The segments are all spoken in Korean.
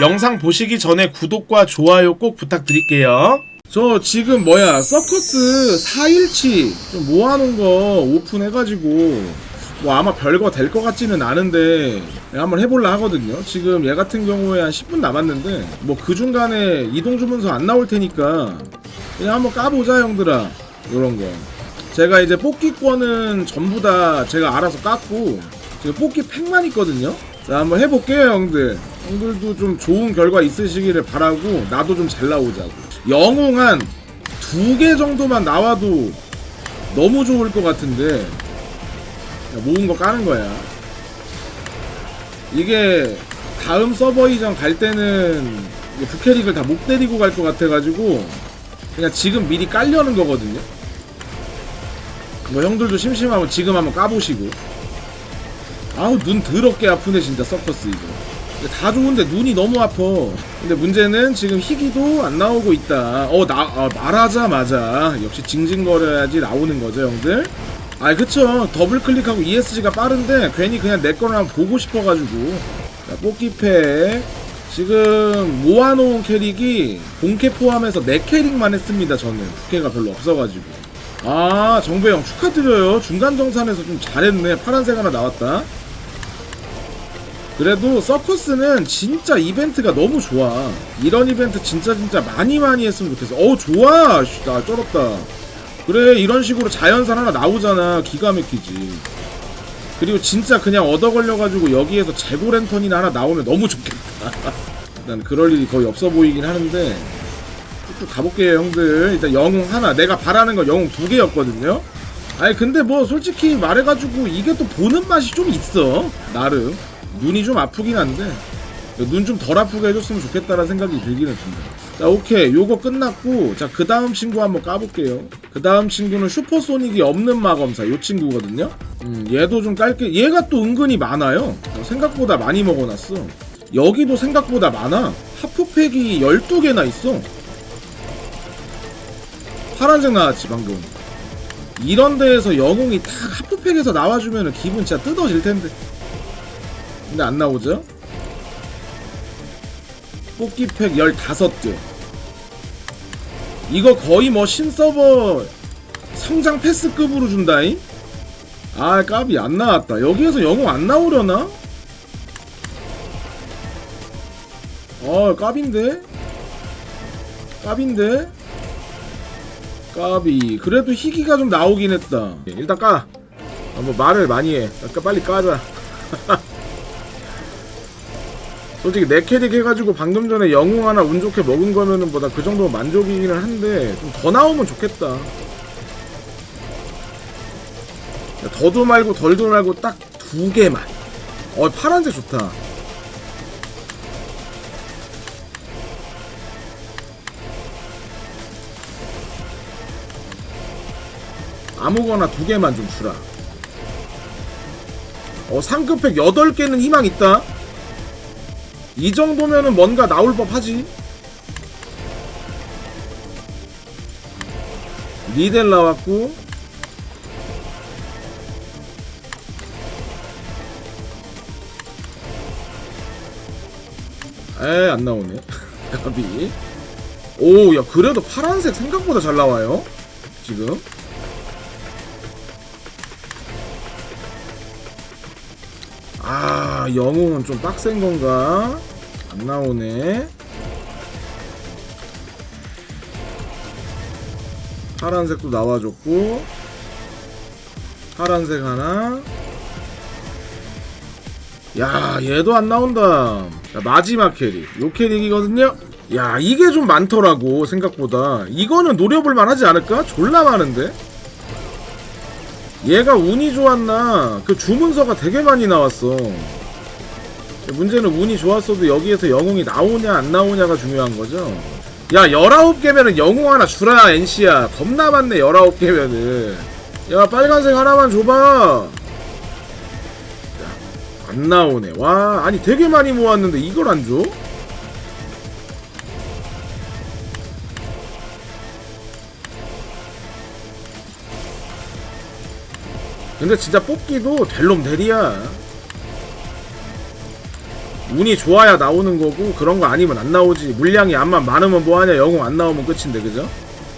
영상 보시기 전에 구독과 좋아요 꼭 부탁드릴게요. 저 지금 뭐야 서커스 4일치 좀 모아놓은 거 오픈해가지고 뭐 아마 별거 될 것 같지는 않은데 한번 해볼라 하거든요. 지금 얘 같은 경우에 한 10분 남았는데 뭐 그 중간에 이동 주문서 안 나올 테니까 그냥 한번 까보자 형들아 요런 거. 제가 이제 뽑기권은 전부 다 제가 알아서 깠고 지금 뽑기 팩만 있거든요. 자 한번 해볼게요 형들. 형들도 좀 좋은 결과 있으시기를 바라고 나도 좀 잘 나오자고. 영웅 한 두 개 정도만 나와도 너무 좋을 것 같은데 야, 모은 거 까는 거야. 이게 다음 서버 이전 갈 때는 부캐릭을 다 못 데리고 갈 것 같아가지고 그냥 지금 미리 깔려는 거거든요. 뭐 형들도 심심하면 지금 한번 까보시고. 아우 눈 더럽게 아프네 진짜 서커스 이거. 다 좋은데 눈이 너무 아파. 근데 문제는 지금 희귀도 안 나오고 있다. 어, 나, 아, 말하자마자 역시 징징거려야지 나오는 거죠, 형들. 아, 그쵸. 더블 클릭하고 ESG가 빠른데 괜히 그냥 내 거를 한번 보고 싶어가지고. 자, 뽑기팩. 지금 모아놓은 캐릭이 본캐 포함해서 4캐릭만 했습니다, 저는. 부캐가 별로 없어가지고. 아, 정배형 축하드려요. 중간 정산에서 좀 잘했네. 파란색 하나 나왔다. 그래도 서커스는 진짜 이벤트가 너무 좋아. 이런 이벤트 진짜 진짜 많이 많이 했으면 좋겠어. 어우 좋아. 씨, 나 쩔었다. 그래 이런 식으로 자연산 하나 나오잖아. 기가 막히지. 그리고 진짜 그냥 얻어 걸려가지고 여기에서 재고 랜턴이나 하나 나오면 너무 좋겠다. 일단 그럴 일이 거의 없어 보이긴 하는데 쭉쭉 가볼게요 형들. 일단 영웅 하나. 내가 바라는 건 영웅 두 개였거든요. 아니 근데 뭐 솔직히 말해가지고 이게 또 보는 맛이 좀 있어. 나름. 눈이 좀 아프긴 한데 눈 좀 덜 아프게 해줬으면 좋겠다라는 생각이 들기는 듭니다. 자 오케이 요거 끝났고 자 그 다음 친구 한번 까볼게요. 그 다음 친구는 슈퍼소닉이 없는 마검사 요 친구거든요. 음, 얘도 좀 깔게 얘가 또 은근히 많아요. 어, 생각보다 많이 먹어놨어. 여기도 생각보다 많아. 하프팩이 12개나 있어. 파란색 나왔지 방금. 이런 데에서 영웅이 딱 하프팩에서 나와주면 기분 진짜 뜯어질 텐데. 근데 안 나오죠? 뽑기팩 15개. 이거 거의 뭐 신서버 성장 패스급으로 준다잉? 아, 까비 안 나왔다. 여기에서 영웅 안 나오려나? 어, 까비인데? 까비인데? 까비. 그래도 희귀가 좀 나오긴 했다. 일단 까. 아, 뭐 말을 많이 해. 아까 빨리 까자. 솔직히 내 캐릭 해가지고 방금 전에 영웅 하나 운 좋게 먹은 거면은 뭐다 그 정도 만족이기는 한데 좀 더 나오면 좋겠다. 더도 말고 덜도 말고 딱 두 개만. 어 파란색 좋다. 아무거나 두 개만 좀 주라. 어 상급팩 8개는 희망 있다. 이 정도면은 뭔가 나올 법 하지. 리델 나왔고. 에, 안 나오네. 가비. 오, 야, 그래도 파란색 생각보다 잘 나와요. 지금. 영웅은 좀 빡센 건가? 안 나오네. 파란색도 나와줬고 파란색 하나. 야 얘도 안 나온다. 자, 마지막 캐릭. 요 캐릭이거든요. 야 이게 좀 많더라고 생각보다. 이거는 노려볼 만하지 않을까? 졸라 많은데. 얘가 운이 좋았나 그 주문서가 되게 많이 나왔어 문제는 운이 좋았어도 여기에서 영웅이 나오냐 안 나오냐가 중요한 거죠. 야 19개면은 영웅 하나 주라 NC야. 겁나 많네 19개면은. 야 빨간색 하나만 줘봐. 안 나오네. 와 아니 되게 많이 모았는데 이걸 안 줘? 근데 진짜 뽑기도 될놈 대리야 운이 좋아야 나오는 거고 그런 거 아니면 안 나오지. 물량이 암만 많으면 뭐하냐? 영웅 안 나오면 끝인데 그죠?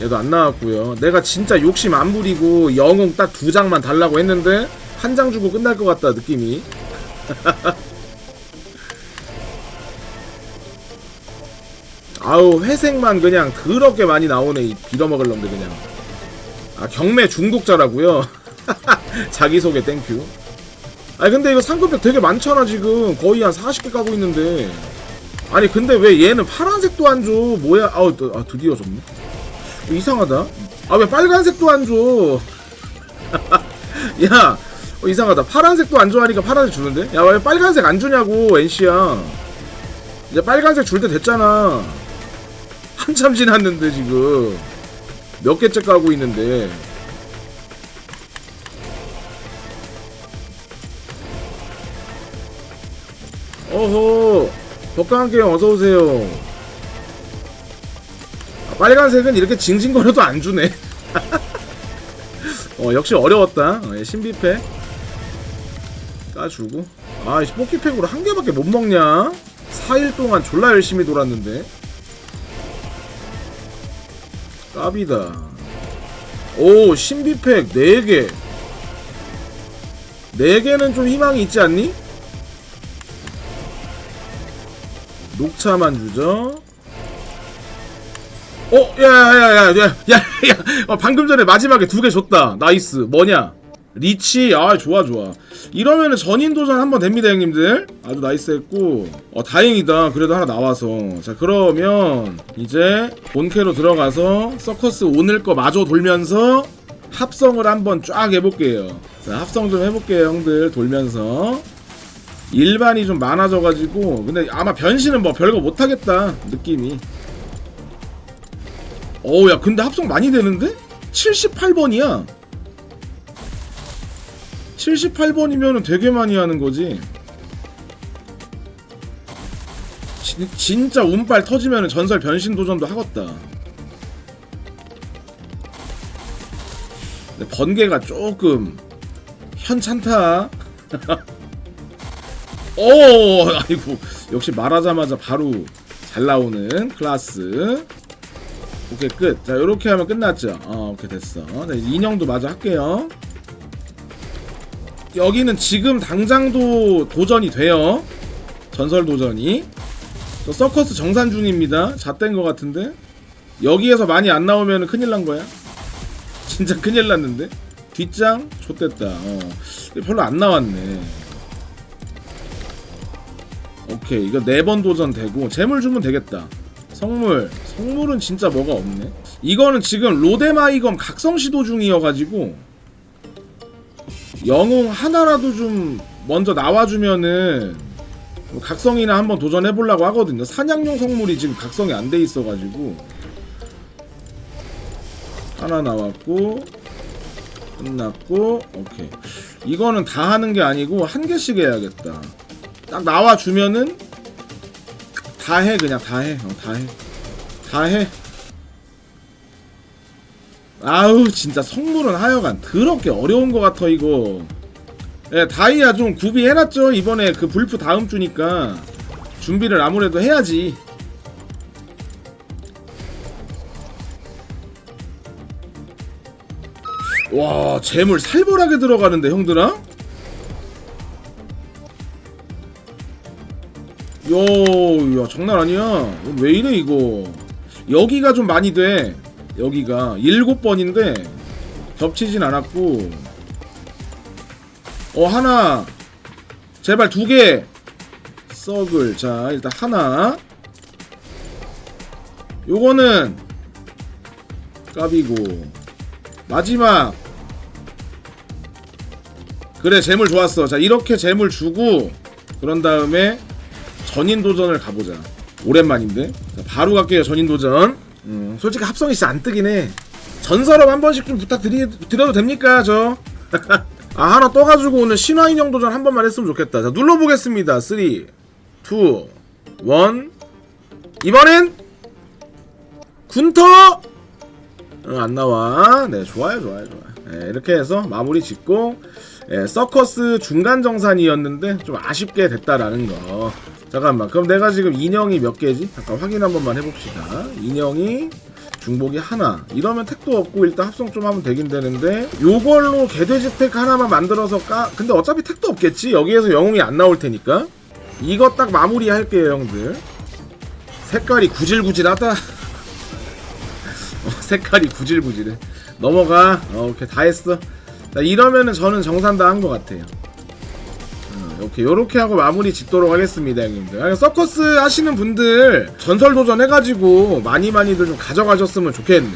얘도 안 나왔고요. 내가 진짜 욕심 안 부리고 영웅 딱 두 장만 달라고 했는데 한 장 주고 끝날 것 같다 느낌이. 아우 회색만 그냥 더럽게 많이 나오네 이 빌어먹을 놈들 그냥. 아 경매 중독자라고요? 자기소개 땡큐 아니 근데 이거 상급백 되게 많잖아 지금. 거의 한 40개 까고 있는데. 아니 근데 왜 얘는 파란색도 안 줘? 뭐야? 아우 또- 아 드디어 줬네. 어, 이상하다. 아 왜 빨간색도 안줘? 야 어, 이상하다. 파란색도 안 좋아하니까 파란색 주는데? 야 왜 빨간색 안 주냐고 NC야. 이제 빨간색 줄 때 됐잖아. 한참 지났는데 지금. 몇 개째 까고 있는데 어허 덕강한게형 어서오세요. 아, 빨간색은 이렇게 징징거려도 안 주네. 어 역시 어려웠다. 어, 예, 신비팩 까주고. 아이 뽑기팩으로 한 개밖에 못 먹냐? 4일 동안 졸라 열심히 돌았는데. 까비다. 오 신비팩 4개. 4개는 좀 희망이 있지 않니? 녹차만 주죠 어, 야, 야, 야, 야, 야, 야, 야, 어, 방금 전에 마지막에 두 개 줬다. 나이스. 뭐냐? 리치, 아, 좋아, 좋아. 이러면은 전인 도전 한번 됩니다, 형님들. 아주 나이스 했고. 어, 다행이다. 그래도 하나 나와서. 자, 그러면, 이제, 본캐로 들어가서, 서커스 오늘 거 마저 돌면서, 합성을 한번 쫙 해볼게요. 자, 합성 좀 해볼게요, 형들. 돌면서. 일반이 좀 많아져가지고, 근데 아마 변신은 뭐 별거 못하겠다. 느낌이. 어우 야 근데 합성 많이 되는데? 78번이야 78번이면은 되게 많이 하는 거지 진, 진짜 운빨 터지면은 전설 변신 도전도 하겠다 번개가 조금 현찮다 오 아이고 역시 말하자마자 바로 잘 나오는 클라스 오케이 끝. 자 이렇게 하면 끝났죠. 어 오케이 됐어. 자, 이제 인형도 마저 할게요. 여기는 지금 당장도 도전이 돼요. 전설 도전이. 저 서커스 정산 중입니다. 잣된 것 같은데 여기에서 많이 안 나오면 큰일 난 거야. 진짜 큰일 났는데 뒷장 좆됐다. 어 별로 안 나왔네. 오케이 이거 네 번 도전 되고 재물 주면 되겠다. 성물 성물은 진짜 뭐가 없네. 이거는 지금 로데마이검 각성 시도 중이어가지고 영웅 하나라도 좀 먼저 나와주면은 뭐 각성이나 한번 도전해보려고 하거든요. 사냥용 성물이 지금 각성이 안 돼 있어가지고. 하나 나왔고 끝났고 오케이. 이거는 다 하는 게 아니고 한 개씩 해야겠다 딱 나와주면은 다 해 그냥 다 해. 어, 다 해. 다 해. 아우 진짜 성물은 하여간 더럽게 어려운 것 같아 이거. 예, 다이아 좀 구비해놨죠 이번에 그 불프 다음 주니까 준비를 아무래도 해야지. 와 재물 살벌하게 들어가는데 형들아? 요, 야, 장난 아니야. 왜 이래, 이거. 여기가 좀 많이 돼. 여기가. 일곱 번인데, 겹치진 않았고. 어, 하나. 제발 두 개. 썩을. 자, 일단 하나. 요거는, 까비고. 마지막. 그래, 재물 좋았어. 자, 이렇게 재물 주고, 그런 다음에, 전인 도전을 가보자. 오랜만인데. 자, 바로 갈게요, 전인 도전. 음, 솔직히 합성이 진짜 안 뜨긴 해. 전설업 한 번씩 좀 부탁드려도 됩니까, 저? 아, 하나 떠가지고 오늘 신화 인형 도전 한 번만 했으면 좋겠다. 자, 눌러보겠습니다. 3, 2, 1. 이번엔 군터! 응, 안 나와. 네, 좋아요, 좋아요, 좋아요. 예, 이렇게 해서 마무리 짓고 예, 서커스 중간 정산이었는데 좀 아쉽게 됐다라는 거. 잠깐만. 그럼 내가 지금 인형이 몇 개지? 잠깐 확인 한 번만 해봅시다. 인형이 중복이 하나. 이러면 택도 없고 일단 합성 좀 하면 되긴 되는데 요걸로 개돼지 팩 하나만 만들어서 까 근데 어차피 택도 없겠지? 여기에서 영웅이 안 나올 테니까. 이거 딱 마무리 할게요 형들. 색깔이 구질구질하다. 어, 색깔이 구질구질해 넘어가. 어, 오케이. 다 했어. 자, 이러면은 저는 정산 다 한 것 같아요. 어, 이렇게 요렇게 하고 마무리 짓도록 하겠습니다 형님들. 아니, 서커스 하시는 분들 전설 도전 해가지고 많이 많이들 좀 가져가셨으면 좋겠네